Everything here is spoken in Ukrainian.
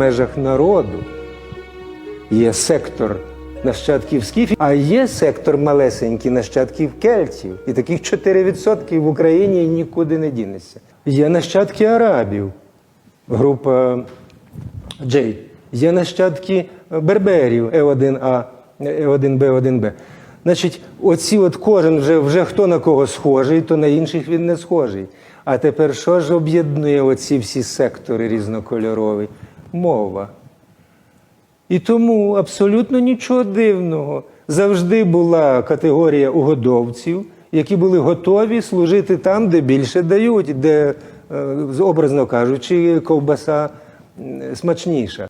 межах народу. Є сектор нащадків скіфів, а є сектор малесенький нащадків кельтів. І таких 4% в Україні нікуди не дінеться. Є нащадки арабів, група Джей. Є нащадки берберів Е1А, Е1Б, Е1Б. Значить, оці от кожен вже, вже хто на кого схожий, то на інших він не схожий. А тепер що ж об'єднує оці всі сектори різнокольорові? Мова. І тому абсолютно нічого дивного. Завжди була категорія угодовців, які були готові служити там, де більше дають, де, е, образно кажучи, ковбаса смачніша.